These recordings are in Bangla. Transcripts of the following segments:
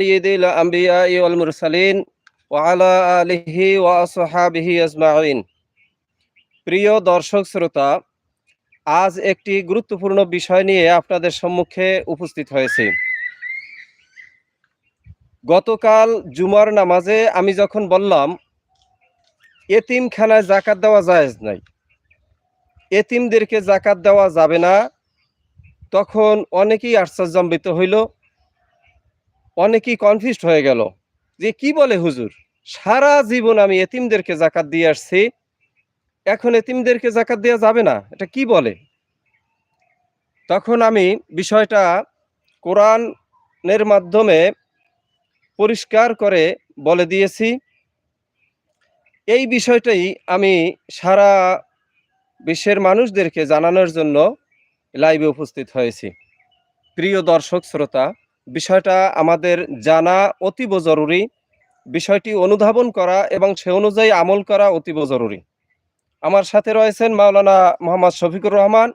سيد الأنبياء والمرسلين وعلى آله وأصحابه أجمعين প্রিয় দর্শক শ্রোতা আজ একটি গুরুত্বপূর্ণ বিষয় নিয়ে আপনাদের সম্মুখে উপস্থিত হয়েছে গতকাল জুমার নামাজে আমি যখন বললাম এতিমখানায় জাকাত দেওয়া জায়েজ নাই এতিমদেরকে জাকাত দেওয়া যাবে না তখন অনেকেই আশ্চর্যান্বিত হইল অনেকেই কনফিউজড হয়ে গেল যে কি বলে হুজুর? সারা জীবন আমি এতিমদেরকে জাকাত দিয়ে আসছি, এখন এতিমদেরকে জাকাত দেওয়া যাবে না, এটা কি বলে? তখন আমি বিষয়টা কোরআনের মাধ্যমে পরিষ্কার করে বলে দিয়েছি। এই বিষয়টাই আমি সারা বিশ্বের মানুষদেরকে জানানোর জন্য লাইভে উপস্থিত হয়েছি। প্রিয় দর্শক, শ্রোতা বিষয়টা আমাদের জানা অতীব জরুরি। বিষয়টি অনুধাবন করা এবং সে অনুযায়ী আমল করা অতীব জরুরি। আমার সাথে রয়েছেন মাওলানা মোহাম্মদ শফিকুর রহমান।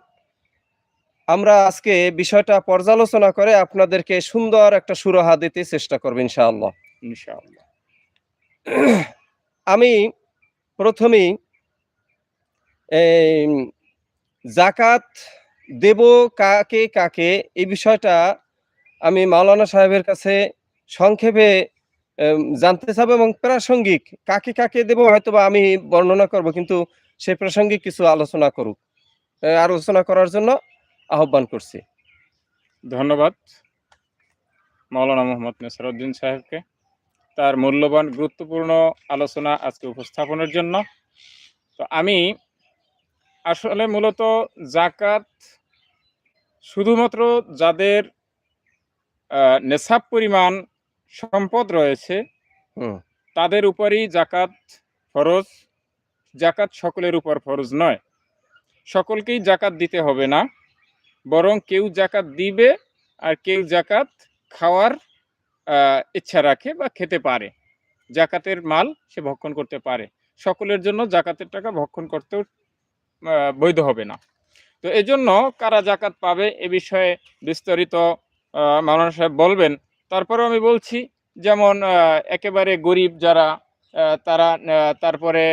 আমরা আজকে বিষয়টা পর্যালোচনা করে আপনাদেরকে সুন্দর একটা সুরাহা দিতে চেষ্টা করব ইনশাআল্লাহ। ইনশাআল্লাহ। আমি প্রথমেই জাকাত দেব কাকে কাকে এই বিষয়টা আমি মাওলানা সাহেবের কাছে সংক্ষেপে জানতে চাবো এবং প্রাসঙ্গিক কাকে কাকে দেব হয়তো বা আমি বর্ণনা করব, কিন্তু সে প্রাসঙ্গিক কিছু আলোচনা করুক আলোচনা করার জন্য আহ্বান করছি। ধন্যবাদ মাওলানা মোহাম্মদ নেসারউদ্দিন সাহেবকে। তার মূল্যবান, গুরুত্বপূর্ণ আলোচনা আজকে উপস্থাপনের জন্য। তো আমি আসলে মূলত জাকাত শুধুমাত্র যাদের নেশাব পরিমাণ সম্পদ রয়েছে। তাদের উপরই জাকাত ফরজ জাকাত সকলের উপর ফরজ নয়। সকলকেই জাকাত দিতে হবে না বরং কেউ জাকাত দিবে আর কেউ জাকাত খাওয়ার ইচ্ছা রাখে বা খেতে পারে। জাকাতের মাল সে ভক্ষণ করতে পারে। সকলের জন্য জাকাতের টাকা ভক্ষণ করতেও বৈধ হবে না। তো এজন্য কারা জাকাত পাবে এ বিষয়ে বিস্তারিত মাওলানা সাহেব বলবেন। তারপরেও আমি বলছি যেমন একেবারে গরিব যারা তারা তারপরে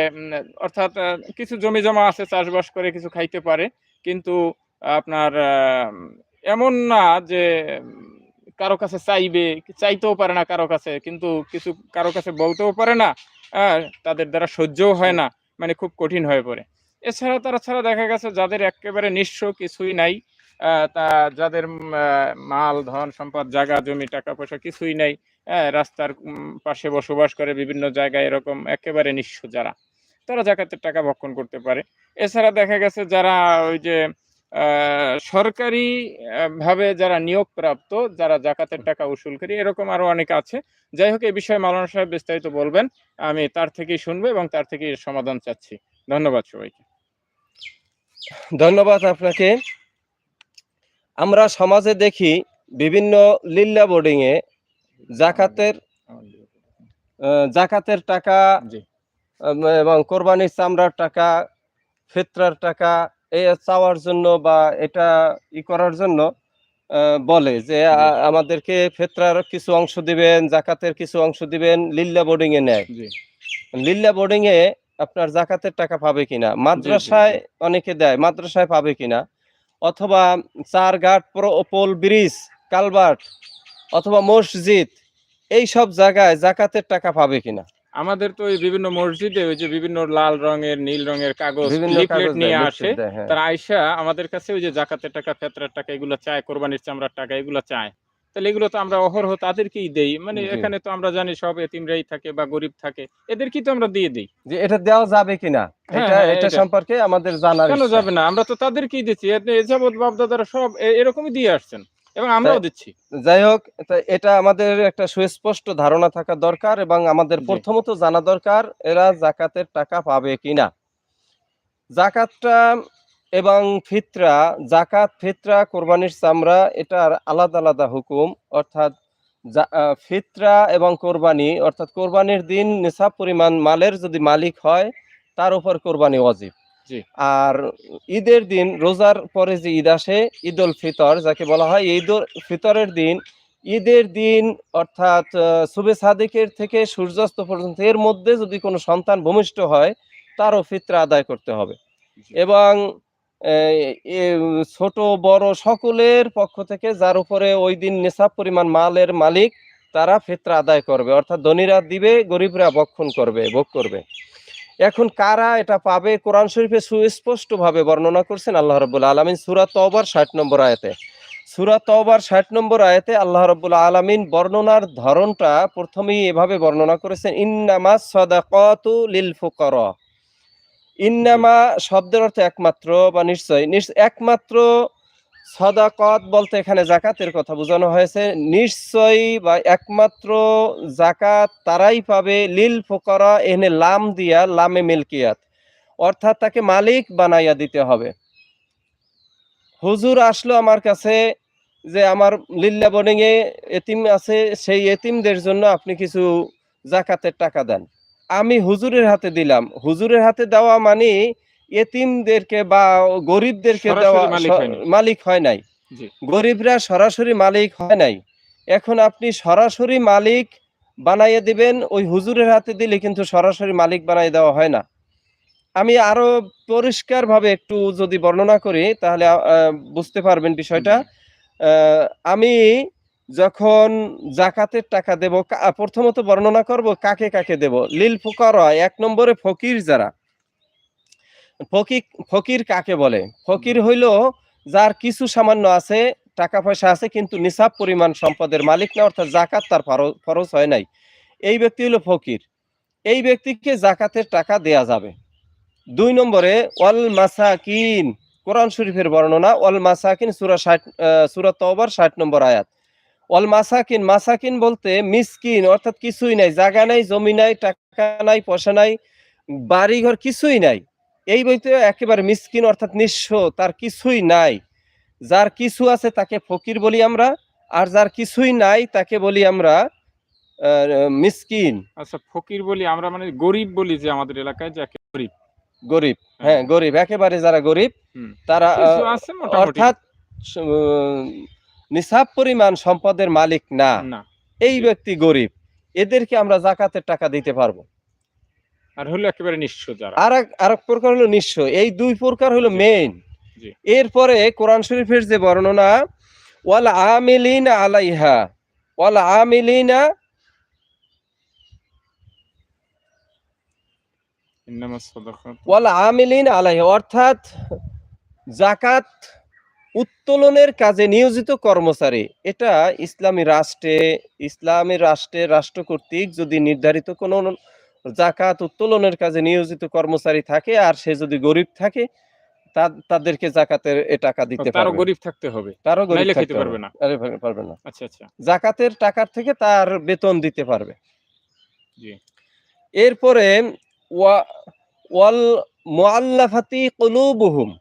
অর্থাৎ কিছু জমি জমা আছে চাষবাস করে কিছু খাইতে পারে কিন্তু আপনার এমন না যে কারও কাছে চাইবে চাইতেও পারে না কারও কাছে কিন্তু কিছু কারও কাছে বলতেও পারে না আহ, তাদের দ্বারা সহ্যও হয় না মানে খুব কঠিন হয়ে পড়ে। এছাড়া তারা ছাড়া দেখা গেছে যাদের একেবারে নিঃস্ব কিছুই নাই যাদের মাল, ধন, সম্পদ, জায়গা, জমি, টাকা পয়সা কিছুই নাই রাস্তার পাশে বসবাস করে বিভিন্ন জায়গায় এরকম একেবারে নিঃস্ব যারা, তারা জাকাতের টাকা ভক্ষণ করতে পারে। এছাড়া দেখা গেছে যারা ওই যে সরকারি ভাবে যারা নিয়োগপ্রাপ্ত, যারা জাকাতের টাকা উসুলকারী এরকম আরও অনেক আছে। যাই হোক এই বিষয়ে মাওলানা সাহেব বিস্তারিত বলবেন, আমি তার থেকেই শুনব এবং তার থেকেই সমাধান চাচ্ছি। ধন্যবাদ সবাইকে। ধন্যবাদ আপনাকে। আমরা সমাজে দেখি বিভিন্ন লিল্লা বোর্ডিং এ জাকাতের জাকাতের টাকা এবং কোরবানির চামড়ার টাকা ফিতরার টাকা এ চাওয়ার জন্য বা এটা ই করার জন্য বলে যে আমাদেরকে ফেতরার কিছু অংশ দিবেন জাকাতের কিছু অংশ দিবেন লিল্লা বোর্ডিং এ নেয়। লিল্লা বোর্ডিং এ আপনার জাকাতের টাকা পাবে কিনা? মাদ্রাসায় অনেকে দেয় মাদ্রাসায় পাবে কিনা? অথবা চারঘাট পোল ব্রিজ কালভার্ট অথবা মসজিদ এই সব জায়গায় জাকাতের টাকা পাবে কিনা? আমাদের তো ওই বিভিন্ন মসজিদে ওই যে বিভিন্ন লাল রঙের নীল রঙের কাগজ লিফলেট নিয়ে আসে। তার হ্যাঁ। তারা আইসা আমাদের কাছে ওই যে জাকাতের টাকা ফেতরার টাকা এগুলো চায় কোরবানির চামড়ার টাকা এগুলো চায়। তাহলে এগুলো তো আমরা অহরহ তাদেরকেই দেই। মানে এখানে তো আমরা জানি সব এতিমরাই থাকে বা গরিব থাকে। এদেরকেই তো আমরা দিয়ে দিই। যে এটা দেওয়া যাবে কিনা হ্যাঁ, এটা হ্যাঁ, এটা এটা। সম্পর্কে আমাদের জানার কেন যাবে না? আমরা তো তাদেরকেই দিচ্ছি। এ- এ যাবৎ বাপদাদারা সব এরকমই দিয়ে আসছেন এবং আমরাও দিচ্ছি। যাই হোক এটা আমাদের একটা সুস্পষ্ট ধারণা থাকা দরকার এবং আমাদের প্রথমত জানা দরকার এরা জাকাতের টাকা পাবে কিনা। জাকাতটা এবং ফিতরা জাকাত ফিতরা কোরবানির চামড়া এটার আলাদা আলাদা হুকুম। অর্থাৎ ফিতরা এবং কোরবানি অর্থাৎ কোরবানির দিন নিসাব পরিমাণ মালের যদি মালিক হয় তার উপর কোরবানি অজিব আর ঈদের দিন রোজার পরে যে ঈদ আসে ঈদ উল ফিতর যাকে বলা হয় ঈদ উল ফিতরের দিন ঈদের দিন অর্থাৎ শুভে সাদিকের থেকে সূর্যাস্ত পর্যন্ত এর মধ্যে যদি কোনো সন্তান ভূমিষ্ঠ হয় তারও ফিতরা আদায় করতে হবে। এবং ছোট, বড় সকলের পক্ষ থেকে যার উপরে ওই দিন নেশাব পরিমাণ মালের মালিক, তারা ফেতরা আদায় করবে। অর্থাৎ ধনীরা দিবে, গরিবরা বক্ষণ করবে, ভোগ করবে। এখন কারা এটা পাবে? কোরআন শরীফে সুস্পষ্টভাবে বর্ণনা করছেন আল্লাহ রব্বুল আলমিন সুরাত তওবার ষাট নম্বর আয়াতে। সুরাত তওবার ষাট নম্বর আয়াতে আল্লাহ রব্বুল আলমিন বর্ণনার ধরনটা প্রথমেই এভাবে বর্ণনা করেছেন ইন্নামা সদাকতু লিল ফুকরা। ইন্নামা শব্দের অর্থ একমাত্র বা নিশ্চয়। একমাত্র সদাকত বলতে এখানে জাকাতের কথা বোঝানো হয়েছে। নিশ্চয়ই বা একমাত্র জাকাত তারাই পাবে লিল ফোকরা এখানে লাম দিয়া, লামে মিলকিয়াত। অর্থাৎ তাকে মালিক বানাইয়া দিতে হবে। হুজুর আসলো আমার কাছে যে আমার লিল্লা বোর্ডিং এতিম আছে, সেই এতিমদের জন্য আপনি কিছু জাকাতের টাকা দেন। আমি হুজুরের হাতে দিলাম। হুজুরের হাতে দেওয়া মানে এতিমদেরকে বা গরিবদেরকে দেওয়া মালিক হয় নাই। গরিবরা সরাসরি মালিক হয় নাই। এখন আপনি সরাসরি মালিক বানাইয়ে দিবেন ওই হুজুরের হাতে দিলে কিন্তু সরাসরি মালিক বানাই দেওয়া হয় না। আমি আরও পরিষ্কার ভাবে একটু যদি বর্ণনা করি তাহলে বুঝতে পারবেন বিষয়টা। আহ, আমি যখন জাকাতের টাকা দেব প্রথমত বর্ণনা করব কাকে কাকে দেব? লিল ফুকার এক নম্বরে ফকির যারা। ফকির ফকির কাকে বলে? ফকির হইল যার কিছু সামান্য আছে টাকা পয়সা আছে কিন্তু নিসাব পরিমাণ সম্পদের মালিক না অর্থাৎ জাকাত তার ফর- ফরজ হয় নাই। এই ব্যক্তি হলো ফকির। এই ব্যক্তিকে জাকাতের টাকা দেয়া যাবে। দুই নম্বরে ওয়াল মাসাকিন। কোরআন শরীফের বর্ণনা ওয়াল মাসাকিন সুরা ষাট সুরা তওবার ষাট নম্বর আয়াত। ওয়াল মাসাকিন মাসাকিন বলতে মিসকিন অর্থাৎ কিছুই নাই জায়গা নাই জমি নাই টাকা নাই পয়সা নাই বাড়িঘর কিছুই নাই। এই বইতে একেবারে মিসকিন অর্থাৎ নিঃস্ব তার কিছুই নাই। যার কিছু আছে তাকে ফকির বলি আমরা আর যার কিছুই নাই তাকে বলি আমরা মিসকিন। আচ্ছা ফকির বলি আমরা মানে গরিব বলি যে আমাদের এলাকায় যাকে গরিব। গরিব হ্যাঁ। গরিব একেবারে যারা গরিব তারা অর্থাৎ নিসাব পরিমাণ সম্পদের মালিক না। এই ব্যক্তি গরিব এদেরকে আমরা জাকাতের টাকা দিতে পারব। আর হলো একেবারে নিঃস্ব যারা। আর এক প্রকার হলো নিঃস্ব এই দুই প্রকার হলো। মেইন এরপরে কোরআন শরীফের যে বর্ণনা ওয়াল আমিলিনা আলাইহা ওয়াল আমিলিনা ওয়াল আমিলিন আলাইহা অর্থাৎ জাকাত উত্তোলনের কাজে নিয়োজিত কর্মচারী। এটা ইসলামী রাষ্ট্রে ইসলামী রাষ্ট্রের রাষ্ট্র কর্তৃক যদি নির্ধারিত কোনো জাকাত উত্তোলনের কাজে নিয়োজিত কর্মচারী থাকে আর সে যদি গরিব থাকে তাদেরকে জাকাতের টাকা দিতে তারও পারবে। গরিব থাকতে হবে। তারও গরিব থাকতে পারবে না। আরে পারবে না। আচ্ছা আচ্ছা। জাকাতের টাকার থেকে তার বেতন দিতে পারবে। জি। এরপরে ওয়া- ওয়াল মুআল্লাফাতি কুলুবুহুম।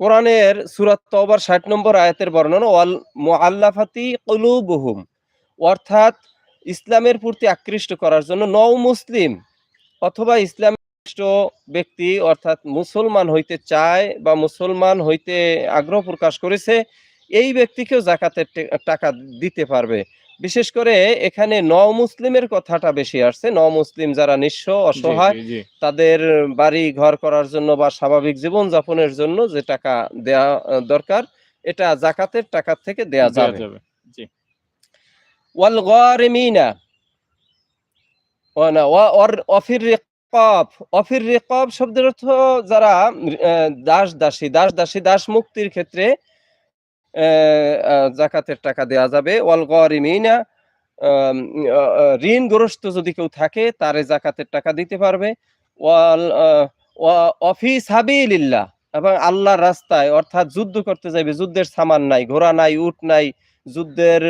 কোরআনের সূরা তওবার 60 নম্বর আয়াতের বর্ণনা, ওয়াল অর্থাৎ ইসলামের প্রতি আকৃষ্ট করার জন্য নও মুসলিম অথবা ইসলাম ব্যক্তি, অর্থাৎ মুসলমান হইতে চায় বা মুসলমান হইতে আগ্রহ প্রকাশ করেছে, এই ব্যক্তিকেও জাকাতের টাকা দিতে পারবে। বিশেষ করে এখানে ন মুসলিমের কথাটা বেশি আসছে। ন মুসলিম যারা নিঃস্ব অসহায়। তাদের বাড়ি ঘর করার জন্য বা স্বাভাবিক জীবন যাপনের জন্য যে টাকা দেয়া দরকার এটা জাকাতের টাকা থেকে দেয়া যাবে। ওয়াল গারিমিনা অফির রিকাব অফির রিকাব শব্দের অর্থ যারা দাস দাসী দাস দাসী দাস মুক্তির ক্ষেত্রে জাকাতের টাকা দেয়া যাবে। ওয়াল গারিমিনা ঋণগ্রস্ত যদি কেউ থাকে, তারে জাকাতের টাকা দিতে পারবে। ওয়াল অফি সাবিলিল্লাহ, এবং আল্লাহর রাস্তায় অর্থাৎ যুদ্ধ করতে যাবে যুদ্ধের সামান নাই, ঘোড়া নাই, উট নাই, যুদ্ধের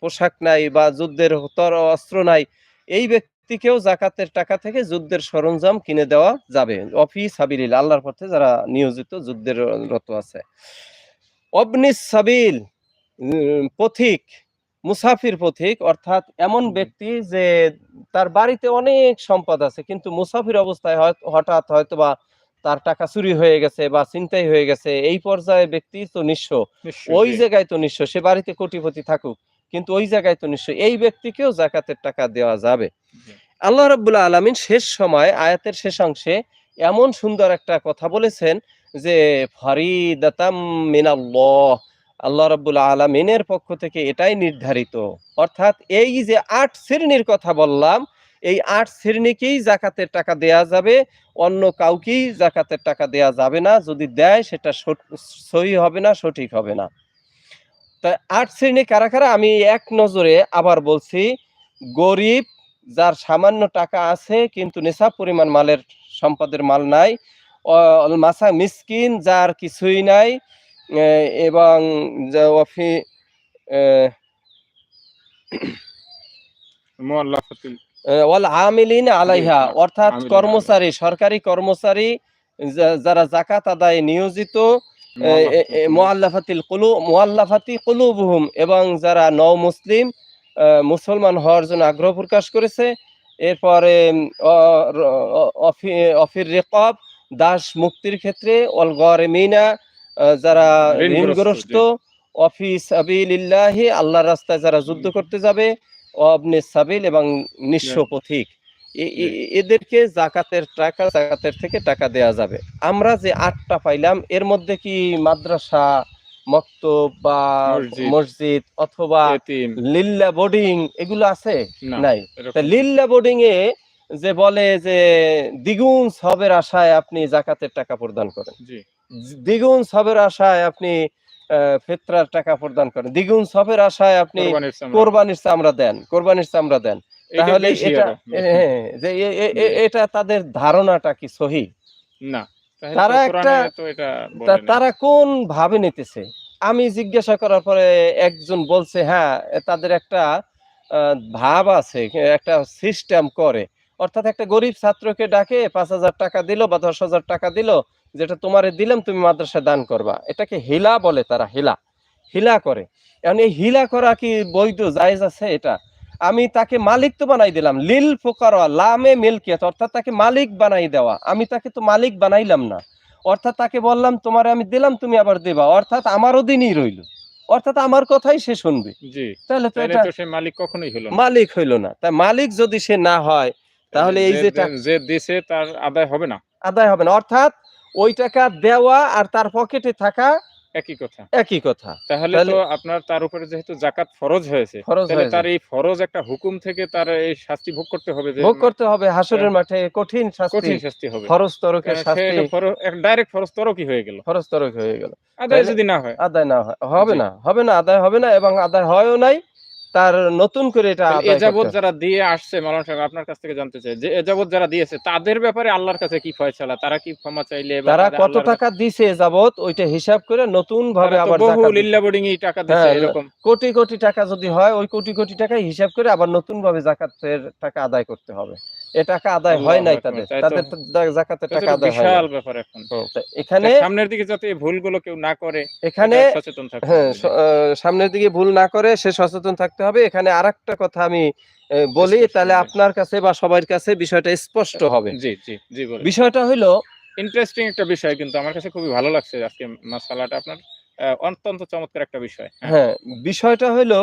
পোশাক নাই বা যুদ্ধের তর, অস্ত্র নাই, এই ব্যক্তিকেও জাকাতের টাকা থেকে যুদ্ধের সরঞ্জাম কিনে দেওয়া যাবে। অফি সাবিলিল আল্লাহর পথে যারা নিয়োজিত, যুদ্ধের রত আছে। অবনিস সাবিল পথিক মুসাফির পথিক অর্থাৎ এমন ব্যক্তি যে তার বাড়িতে অনেক সম্পদ আছে কিন্তু মুসাফির অবস্থায় হয়- হঠাৎ হয়তোবা তার টাকা চুরি হয়ে গেছে বা চিন্তাই হয়ে গেছে এই পর্যায়ে ব্যক্তি তো নিঃস্ব। ওই জায়গায় তো নিঃস্ব সে বাড়িতে কোটিপতি থাকুক কিন্তু ওই জায়গায় তো নিঃস্ব এই ব্যক্তিকেও জাকাতের টাকা দেওয়া যাবে। আল্লাহ রাব্বুল আলমিন শেষ সময় আয়াতের শেষাংশে এমন সুন্দর একটা কথা বলেছেন যে ফারিদাতাম মিনাল্লাহ, আল্লাহ রাব্বুল আলামিনের পক্ষ থেকে এটাই নির্ধারিত। অর্থাৎ এই যে আট শ্রেণির কথা বললাম, এই আট শ্রেণীকেই জাকাতের টাকা দেয়া যাবে, অন্য কাউকেই জাকাতের টাকা দেয়া যাবে না, যদি দেয় সেটা সহি হবে না, সঠিক হবে না। তা আট শ্রেণি কারা কারা? আমি এক নজরে আবার বলছি, গরিব যার সামান্য টাকা আছে, কিন্তু নেশা পরিমাণ মালের সম্পদের মাল নাই অল মাসা মিসকিন যার কিছুই নাই এবং ওয়াফি ওয়াল আমিলিন আলাইহা অর্থাৎ কর্মচারী সরকারি কর্মচারী যারা জাকাত আদায়ে নিয়োজিত মোয়াল্লাফাতিল কুলু মোয়াল্লাফাতি কুলুবহুম এবং যারা নও মুসলিম মুসলমান হওয়ার জন্য আগ্রহ প্রকাশ করেছে এরপরে অফির রেকব দাস মুক্তির ক্ষেত্রে অল গরমিনা যারা ঋণগ্রস্ত, অফিস আবিলিল্লাহি আল্লাহর রাস্তায় যারা যুদ্ধ করতে যাবে অবনে সাবিল এবং নিঃস্ব পথিক। এদেরকে জাকাতের টাকা জাকাতের থেকে টাকা দেয়া যাবে। আমরা যে আটটা পাইলাম এর মধ্যে কি মাদ্রাসা মক্তব বা মসজিদ। অথবা লিল্লা বোর্ডিং এগুলো আছে? নাই। লিল্লা বোর্ডিং এ যে বলে যে দ্বিগুণ সবের আশায় আপনি জাকাতের টাকা প্রদান করেন। দ্বিগুণ সবের আশায় আপনি ফেতরার টাকা প্রদান করেন। দ্বিগুণ সবের আশায় আপনি কোরবানির চামড়া। দেন কোরবানির চামড়া দেন। এটা তাহলে এটা হ্যাঁ, যে এটা তাদের ধারণাটা কি সহি? না। তারা একটা-। তারা কোন ভাবে নিতেছে? আমি জিজ্ঞাসা করার পরে একজন বলছে হ্যাঁ তাদের একটা ভাব আছে একটা সিস্টেম করে অর্থাৎ একটা গরিব ছাত্রকে ডাকে পাঁচ হাজার টাকা দিল বা দশ হাজার টাকা দিল যেটা তোমারে দিলাম তুমি মাদ্রাসায় দান করবা। এটাকে হিলা বলে তারা হিলা। হিলা করে। এখন এই হিলা করা কি বৈধ জায়েজ আছে এটা? আমি তাকে মালিক তো বানাই দিলাম। লিল ফোকারা লামে মিলকিয়াত অর্থাৎ তাকে মালিক বানাই দেওয়া। আমি তাকে তো মালিক বানাইলাম না। অর্থাৎ তাকে বললাম তোমারে আমি দিলাম তুমি আবার দেবা। অর্থাৎ আমারও দিনই রইল। অর্থাৎ আমার কথাই সে শুনবে। তাহলে তো এটা মালিক কখনোই হলো মালিক হইল না। তাই মালিক যদি সে না হয় তাহলে এই যে- যে দিছে তার আদায় হবে না। আদায় হবে না। অর্থাৎ ওই টাকা দেওয়া আর তার পকেটে থাকা একই কথা। একই কথা। তাহলে তো আপনার তার উপরে যেহেতু জাকাত ফরজ হয়েছে তাহলে তার এই ফরজ একটা হুকুম থেকে তার এই শাস্তি ভোগ করতে হবে ভোগ করতে হবে হাসরের মাঠে কঠিন শাস্তি। কঠিন শাস্তি হবে। ফরজ তরকের শাস্তি। ফরজ- এক ডাইরেক্ট ফরজ তরও কি হয়ে গেল। ফরজ তরক হয়ে গেল। আদায় যদি না হয়। আদায় না হয়। হবে না। হবে না আদায় হবে না এবং আদায় হয়ও নাই। তার নতুন করে এটা হবে। যারা দিয়ে আসছে মালান সাহেব আপনার কাছ থেকে জানতে চাই যে এযাবৎ যারা দিয়েছে তাদের ব্যাপারে আল্লাহর কাছে কি ফয়সালা? তারা কি ক্ষমা চাইলে তারা কত টাকা দিছে যাবত ওইটা হিসাব করে নতুন ভাবে আবার বহু লিল্লা বোর্ডিং এই টাকা দিচ্ছে হ্যাঁ, এরকম। কোটি কোটি টাকা যদি হয় ওই কোটি কোটি টাকা হিসাব করে আবার নতুন ভাবে জাকাতের টাকা আদায় করতে হবে। এ টাকা আদায় হয় নাই তাদের। তাদের জাকাতের টাকা আদায় হয় বিশাল ব্যাপার এখন। এখানে সামনের দিকে যাতে এই ভুলগুলো কেউ না করে এখানে সচেতন থাকতে হ্যাঁ সামনের দিকে ভুল না করে সে সচেতন থাকতে হবে। এখানে আরেকটা কথা আমি বলি তাহলে আপনার কাছে বা সবার কাছে বিষয়টা স্পষ্ট হবে। জি জি জি বিষয়টা হলো ইন্টারেস্টিং একটা বিষয় কিন্তু আমার কাছে খুবই ভালো লাগছে আজকে মাসালাটা আপনার অত্যন্ত চমৎকার একটা বিষয়। হ্যাঁ, হ্যাঁ বিষয়টা হলো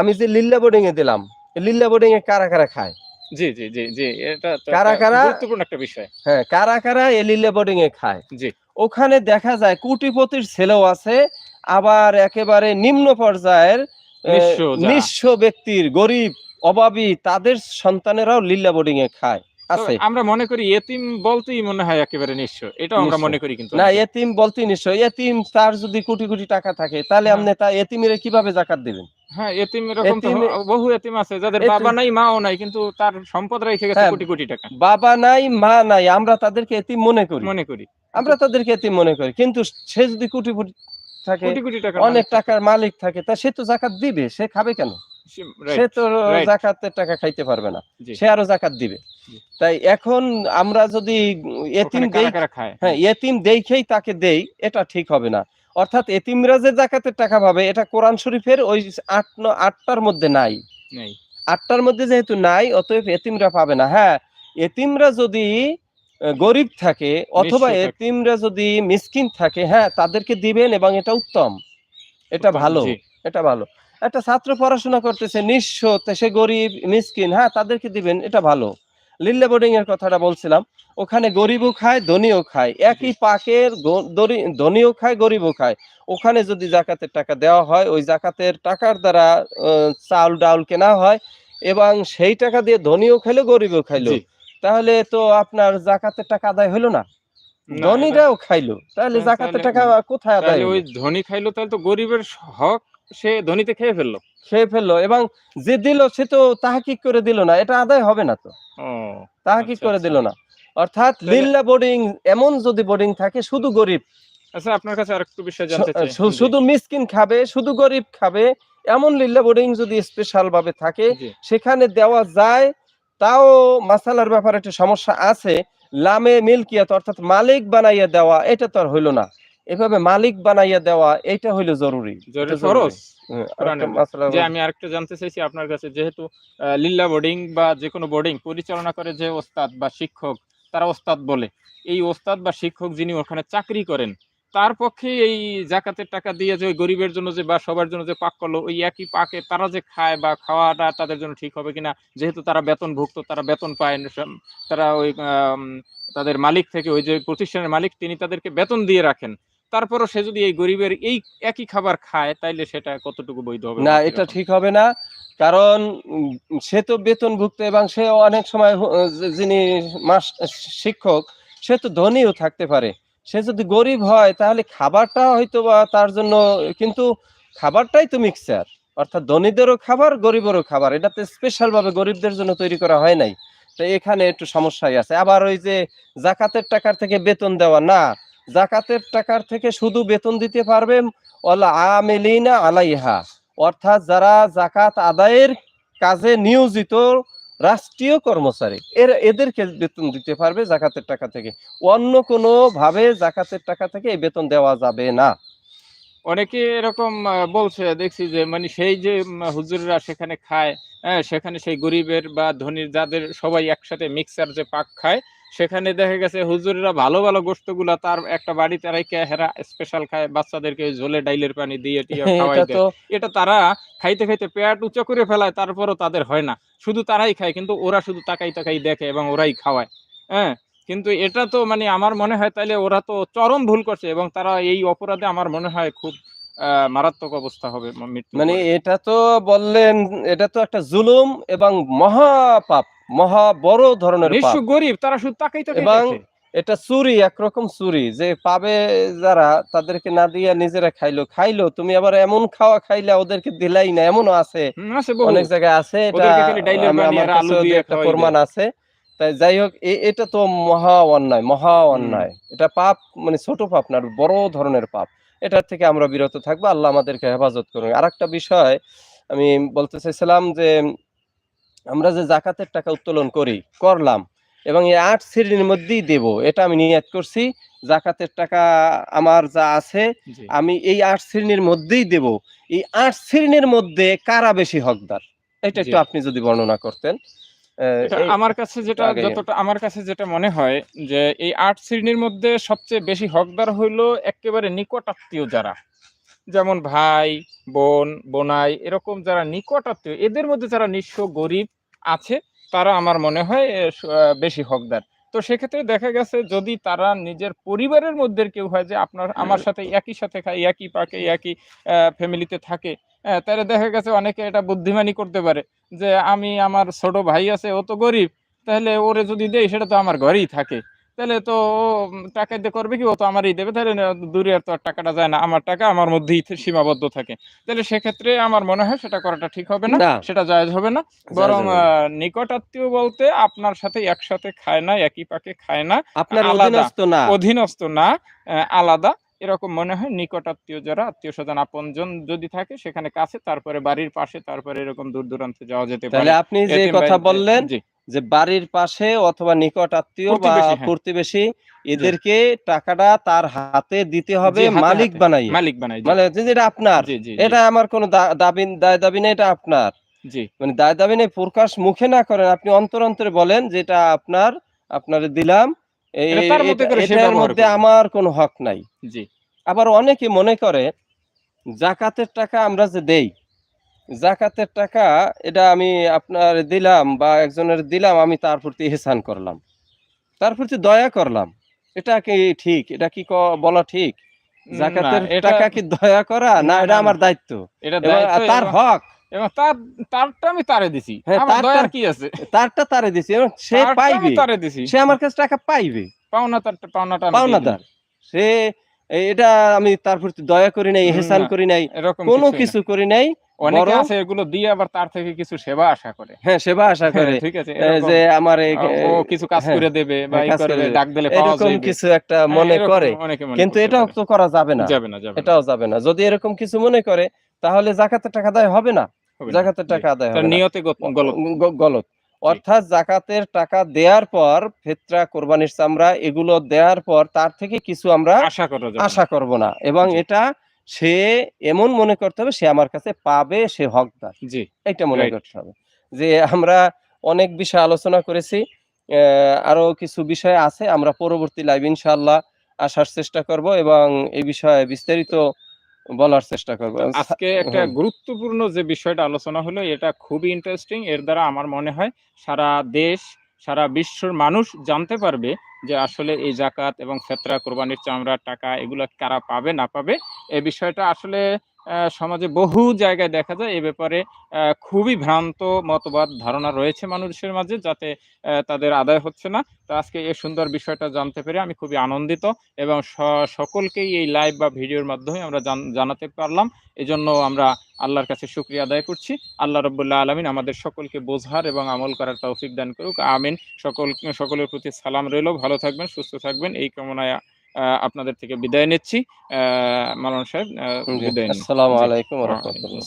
আমি যে লিল্লা বোর্ডিং এ দিলাম লিল্লা বোর্ডিং এ কারা কারা খায়? জি জি জি জি এটা কারা কারা? গুরুত্বপূর্ণ একটা বিষয়। হ্যাঁ কারা কারা এই লিল্লা বোর্ডিং এ খায়? জি। ওখানে দেখা যায় কোটিপতির ছেলেও আছে আবার একেবারে নিম্ন পর্যায়ের নিঃস্ব ব্যক্তির গরিব অভাবী তাদের সন্তানেরাও লিল্লা বোর্ডিং এ খায় আছে। আমরা মনে করি এতিম বলতেই মনে হয় একেবারে নিঃস্ব। এটাও আমরা মনে করি কিন্তু না এতিম বলতে নিশ্চয় এতিম তার যদি কোটি কোটি টাকা থাকে তাহলে হ্যাঁ। আপনি তা এতিমের কীভাবে জাকাত দিবেন? হ্যাঁ এতিম এরকম বহু এতিম আছে যাদের বাবা নাই মাও নাই কিন্তু তার সম্পদ রেখে গেছে হ্যাঁ। কোটি কোটি টাকা। বাবা নাই মা নাই আমরা তাদেরকে এতিম মনে করি। মনে করি। আমরা তাদেরকে এতিম মনে করি। কিন্তু সে যদি কোটি কোটি থাকে অনেক টাকার মালিক থাকে তা সে তো জাকাত দিবে সে খাবে কেন? সে তো জাকাতের টাকা খাইতে পারবে না সে আরও জাকাত দিবে। তাই এখন আমরা যদি এতিম দেই হ্যাঁ এতিম দেখেই তাকে দেই এটা ঠিক হবে না। অর্থাৎ এতিমরা যে জাকাতের টাকা পাবে এটা কোরআন শরীফের ওই আট ন- আটটার মধ্যে নাই। আটটার মধ্যে যেহেতু নাই অতএব এতিমরা পাবে না। হ্যাঁ এতিমরা যদি গরিব থাকে অথবা। এতিমরা যদি মিসকিন থাকে হ্যাঁ তাদেরকে দিবেন এবং এটা উত্তম। এটা ভালো এটা ভালো। একটা ছাত্র পড়াশোনা করতেছে নিঃস্ব সে গরিব মিসকিন হ্যাঁ তাদেরকে দিবেন এটা ভালো। লিল্লা বোর্ডিং এর কথাটা বলছিলাম ওখানে গরিবও খায় ধনীও খায়। একই পাকের ধনীও খায় গরিবও খায়। ওখানে যদি জাকাতের টাকা দেওয়া হয় ওই জাকাতের টাকার দ্বারা চাউল ডাউল কেনা হয় এবং সেই টাকা দিয়ে ধনীও খাইলো গরিবও খাইলো। তাহলে তো আপনার জাকাতের টাকা আদায় হলো না। ধনীরাও খাইলো। তাহলে জাকাতের টাকা কোথায় আদায় ওই ধনী খাইলো তাহলে তো গরিবের হক সে ধনীতে খেয়ে ফেলল। খেয়ে ফেলল এবং যে দিল সে তো তাহাকিক করে দিল না এটা আদায় হবে না তো। তাহাকিক আচ্ছা, করে আচ্ছা। দিল না। অর্থাৎ লিল্লা বোর্ডিং এমন যদি বোর্ডিং থাকে শুধু গরিব। আচ্ছা আপনার কাছে আরেকটু বিষয় জানতে চাই। শুধু মিসকিন খাবে শুধু গরিব খাবে এমন লিল্লা বোর্ডিং যদি স্পেশাল ভাবে থাকে সেখানে দেওয়া যায় তাও মাসালার ব্যাপারে একটা সমস্যা আছে। লামে মিল্কিয়াত অর্থাৎ মালিক বানাইয়া দেওয়া এটা তো আর হইল না। এভাবে মালিক বানাইয়া দেওয়া এটা হইল জরুরি। ফরজ? হ্যাঁ, যে আমি আরেকটা জানতে চাইছি আপনার কাছে যেহেতু লিল্লা বোর্ডিং বা যে কোনো বোর্ডিং পরিচালনা করে যে ওস্তাদ বা শিক্ষক তারা ওস্তাদ বলে। এই ওস্তাদ বা শিক্ষক যিনি ওখানে চাকরি করেন তার পক্ষে এই জাকাতের টাকা দিয়ে যে গরিবের জন্য যে বা সবার জন্য যে পাক করল, ওই একই পাকে তারা যে খায় বা খাওয়াটা তাদের জন্য ঠিক হবে কিনা, যেহেতু তারা বেতনভুক্ত, তারা বেতন পায় তারা ওই তাদের মালিক থেকে ওই যে প্রতিষ্ঠানের মালিক, তিনি তাদেরকে বেতন দিয়ে রাখেন। তারপরও সে যদি এই গরিবের এই একই খাবার খায়, তাইলে সেটা কতটুকু বৈধ হবে? না, এটা ঠিক হবে না। কারণ সে তো বেতনভুক্ত এবং সে অনেক সময় যিনি মাস, শিক্ষক, সে তো ধনীও থাকতে পারে। সে যদি গরিব হয়, তাহলে খাবারটা হয়তো বা তার জন্য, কিন্তু খাবারটাই তো মিক্সার অর্থাৎ ধনীদেরও খাবার, গরিবেরও খাবার। এটা তো স্পেশাল ভাবে গরিবদের জন্য তৈরি করা হয় নাই। তো এখানে একটু সমস্যাই আছে। আবার ওই যে জাকাতের টাকার থেকে বেতন দেওয়া, না। জাকাতের টাকার থেকে শুধু বেতন দিতে পারবে ওলা আলাইহা। অর্থাৎ যারা জাকাত আদায়ের কাজে নিয়োজিত রাষ্ট্রীয় কর্মচারী। এর এদেরকে বেতন দিতে পারবে জাকাতের টাকা থেকে? অন্য কোনো ভাবে জাকাতের টাকা থেকে এই বেতন দেওয়া যাবে না। অনেকে এরকম বলছে, দেখছি যে মানে সেই যে হুজুরা হুজুররা সেখানে খায় হ্যাঁ সেখানে সেই গরিবের বা ধনীর যাদের সবাই একসাথে মিক্সার যে পাক খায় সেখানে দেখা গেছে হুজুররা ভালো ভালো গোস্তগুলা তার একটা বাড়িতে রেখে হেরা স্পেশাল খায় বাচ্চাদেরকে ঝোলে ডাইলের পানি দিয়ে টিয়ে খাওয়াই এটা দেয়। এটা তারা খাইতে খাইতে পেট উঁচু করে ফেলায় তারপরও তাদের হয় না। শুধু তারাই খায় কিন্তু ওরা শুধু তাকাই তাকাই দেখে এবং ওরাই খাওয়ায়। হ্যাঁ কিন্তু এটা তো মানে আমার মনে হয় তাইলে ওরা তো চরম ভুল করছে এবং তারা এই অপরাধে আমার মনে হয় খুব আহ, মারাত্মক অবস্থা হবে মানে এটা তো বললেন এটা তো একটা জুলুম এবং মহাপাপ। মহা বড় ধরনের গরিব তারা শুধু তাকাই তাকাই এবং এটা চুরি একরকম চুরি। যে পাবে যারা তাদেরকে না দিয়া নিজেরা খাইলো। খাইলো তুমি আবার এমন খাওয়া খাইলা ওদেরকে দিলাই না। এমনও আছে। অনেক জায়গায় আছে একটা প্রমাণ আছে। তাই যাই হোক এটা তো মহা অন্যায় মহা অন্যায়। এটা পাপ মানে ছোট পাপ না বড় ধরনের পাপ। এটার থেকে আমরা বিরত থাকব। আল্লাহ আমাদেরকে হেফাজত করুন। আর একটা বিষয় আমি বলতে চাইছিলাম যে আমরা যে জাকাতের টাকা উত্তোলন করি করলাম এবং এই আট শ্রেণির মধ্যেই দেব এটা আমি নিয়াত করছি। জাকাতের টাকা আমার যা আছে আমি এই আট শ্রেণির মধ্যেই দেব। এই আট শ্রেণির মধ্যে কারা বেশি হকদার? এটা একটু আপনি যদি বর্ণনা করতেন। আমার কাছে যেটা যতটা আমার কাছে যেটা মনে হয় যে এই আট শ্রেণির মধ্যে সবচেয়ে বেশি হকদার হইল একেবারে নিকট আত্মীয় যারা। যেমন ভাই বোন বোনাই এরকম যারা নিকট আত্মীয় এদের মধ্যে যারা নিঃস্ব গরিব আছে তারা আমার মনে হয় বেশি হকদার। তো সেক্ষেত্রে দেখা গেছে যদি তারা নিজের পরিবারের মধ্যে কেউ হয় যে আপনার আমার সাথে একই সাথে খায় একই পাকে একই ফ্যামিলিতে থাকে তাহলে দেখা গেছে অনেকে এটা বুদ্ধিমানি করতে পারে যে আমি আমার ছোট ভাই আছে ও তো গরিব তাহলে ওরে যদি দেয় সেটা তো আমার ঘরেই থাকে। তাহলে তো টাকা দিয়ে করবে কি? ও তো আমারই দেবে। তাহলে না, দূরে তো আর টাকাটা যায় না। আমার টাকা আমার মধ্যেই সীমাবদ্ধ থাকে। তাহলে সেক্ষেত্রে আমার মনে হয় সেটা করাটা ঠিক হবে না। সেটা জায়েজ হবে না। বরং নিকট আত্মীয় বলতে আপনার সাথে একসাথে খায় না একই পাকে খায় না আপনার আলাদা। অধীনস্থ না। অধীনস্থ না আলাদা। এরকম মনে হয় নিকট আত্মীয় যারা আত্মীয় স্বজন আপনজন যদি থাকে সেখানে কাছে তারপরে বাড়ির পাশে তারপরে এরকম দূর দূরান্তে যাওয়া যেতে পারে। আপনি যে কথা বললেন জি। যে বাড়ির পাশে অথবা নিকট আত্মীয় বা প্রতিবেশী, হ্যাঁ। এদেরকে টাকাটা তার হাতে দিতে হবে মালিক বানাই মালিক বানাই মানে যেটা আপনার। এটা আমার কোনো দাবি দায় দাবি নেই এটা আপনার। জি। মানে দায় দাবি নেই প্রকাশ মুখে না করেন আপনি অন্তর অন্তরে বলেন যেটা আপনার আপনারে দিলাম। এটার মধ্যে আমার কোনো হক নাই। জি। আবার অনেকে মনে করে জাকাতের টাকা আমরা যে দেই জাকাতের টাকা এটা আমি আপনার দিলাম বা একজনের দিলাম আমি তার প্রতি হেসান করলাম। তার প্রতি দয়া করলাম। এটা কি ঠিক? এটা কি ক- বলা ঠিক? জাকাতের টাকা কি দয়া করা? না এটা আমার দায়িত্ব। এটা তার হক। এবং তার তারটা আমি তারে দিছি। হ্যাঁ, আমার দয়ার কি আছে? তারটা তারে দিছি এবং সে পাইবে। তারে দিছি। সে আমার কাছে টাকা পাইবে। পাওনা তার পাওনাটা আমি দিয়ে সে এটা আমি তার প্রতি দয়া করি নাই হুম, এহসান না। করি নাই কোনো কিছু করি নাই। অনেকে আছে এগুলো দিয়ে আবার তার থেকে কিছু সেবা আশা করে। হ্যাঁ সেবা আশা করে। ঠিক আছে যে আমার ও কিছু কাজ হ্যাঁ, করে দেবে বা হ্যাঁ, এই করে ডাক দিলে পাওয়া এরকম কিছু একটা হ্যাঁ, মনে করে। কিন্তু এটাও তো করা যাবে না। যাবে না যাবে এটাও যাবে না। যদি এরকম কিছু মনে করে তাহলে জাকাতের টাকা আদায় হবে না। জাকাতের টাকা আদায় হবে নিয়তে গলত। অর্থাৎ জাকাতের টাকা দেওয়ার পর ফেতরা কোরবানির চামড়া এগুলো দেওয়ার পর তার থেকে কিছু আমরা আশা করব না। এবং এটা সে এমন মনে করতে হবে সে আমার কাছে পাবে সে হকদার। জি এটা মনে করতে হবে। যে আমরা অনেক বিষয় আলোচনা করেছি আরও কিছু বিষয় আছে আমরা পরবর্তী লাইভ ইনশাআল্লাহ আসার চেষ্টা করব এবং এই বিষয়ে বিস্তারিত বলার চেষ্টা করব। আজকে একটা গুরুত্বপূর্ণ যে বিষয়টা আলোচনা হলো এটা খুবই ইন্টারেস্টিং এর দ্বারা আমার মনে হয় সারা দেশ সারা বিশ্বর মানুষ জানতে পারবে যে আসলে এই জাকাত এবং ফেতরা, কোরবানির চামড়ার টাকা এগুলো কারা পাবে, না পাবে? এ বিষয়টা আসলে সমাজে বহু জায়গায় দেখা যায় এ ব্যাপারে খুবই ভ্রান্ত মতবাদ, ধারণা রয়েছে মানুষের মাঝে যাতে তাদের আদায় হচ্ছে না। তো আজকে এই সুন্দর বিষয়টা জানতে পেরে আমি খুবই আনন্দিত এবং সকলকেই এই লাইভ বা ভিডিওর মাধ্যমে আমরা জান- জানাতে পারলাম। এজন্য আমরা আল্লাহর কাছে শুক্রিয়া আদায় করছি। আল্লাহ রব্বুল্লাহ আলমিন আমাদের সকলকে বোঝার এবং আমল করার তৌফিক দান করুক। আমিন। সকল, সকলের প্রতি সালাম রইল। ভালো থাকবেন, সুস্থ থাকবেন। এই কামনায় আপনাদের থেকে বিদায় নিচ্ছি। আহ, মালান সাহেব বিদায় আসসালামু আলাইকুম ওয়া রাহমাতুল্লাহ।